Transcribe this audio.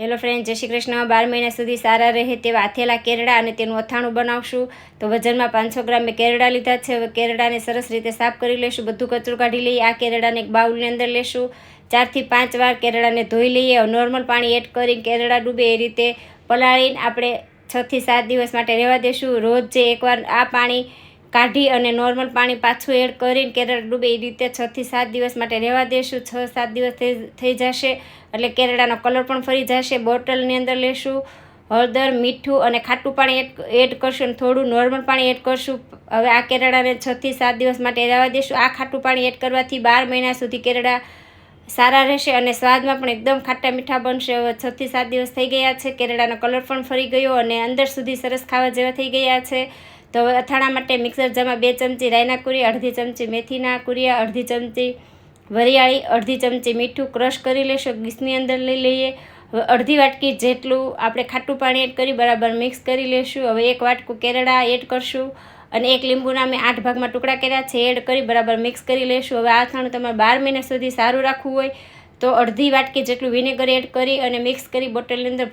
Hello friend જય શ્રી કૃષ્ણ. બાર મહિના સુધી સારા રહે તેવા આથેલા કેરડા અને તેનું અથાણું બનાવશું. તો વજનમાં પાંચસો ગ્રામ મેં કેરડા લીધા છે. હવે કેરડાને સરસ રીતે સાફ કરી લઈશું. બધું કચરું કાઢી લઈએ. આ કેરડાને એક બાઉલની અંદર લેશું. ચારથી પાંચ વાર કેરડાને ધોઈ લઈએ. નોર્મલ પાણી એડ કરીને કેરડા ડૂબે એ રીતે પલાળીને આપણે છથી સાત દિવસ માટે રહેવા દેશું. રોજ જે એકવાર આ પાણી કાઢી અને નોર્મલ પાણી પાછું એડ કરીને કેરળ ડૂબે એ રીતે છથી સાત દિવસ માટે રહેવા દેશું. છ સાત દિવસ થઈ થઈ જશે. એટલે કેરળાનો કલર પણ ફરી જશે. બોટલની અંદર લેશું. હળદર, મીઠું અને ખાટું પાણી એડ એડ કરશું અને થોડું નોર્મલ પાણી એડ કરશું. હવે આ કેરડાને છથી સાત દિવસ માટે રહેવા દેશું. આ ખાટું પાણી એડ કરવાથી બાર મહિના સુધી કેરળા સારા રહેશે અને સ્વાદમાં પણ એકદમ ખાટા મીઠા બનશે. હવે છથી સાત દિવસ થઈ ગયા છે. કેરડાનો કલર પણ ફરી ગયો અને અંદર સુધી સરસ ખાવા જેવા થઈ ગયા છે. તો હવે અથાણા માટે મિક્સર જારમાં બે ચમચી રાયના કુરી, અડધી ચમચી મેથીના કુરિયા અડધી ચમચી વરિયાળી, અડધી ચમચી મીઠું ક્રશ કરી લેશો, ગીસની અંદર લઈ લઈએ. હવે અડધી વાટકી જેટલું આપણે ખાટું પાણી એડ કરી બરાબર મિક્સ કરી લેશું. હવે એક વાટકું કેરડા એડ કરશું અને એક લીંબુના મેં આઠ ભાગમાં ટુકડા કર્યા છે, એડ કરી બરાબર મિક્સ કરી લેશું. હવે આ અથાણું તમારે બાર મહિના સુધી સારું રાખવું હોય તો અડધી વાટકી જેટલું વિનેગર એડ કરી અને મિક્સ કરી બોટલની અંદર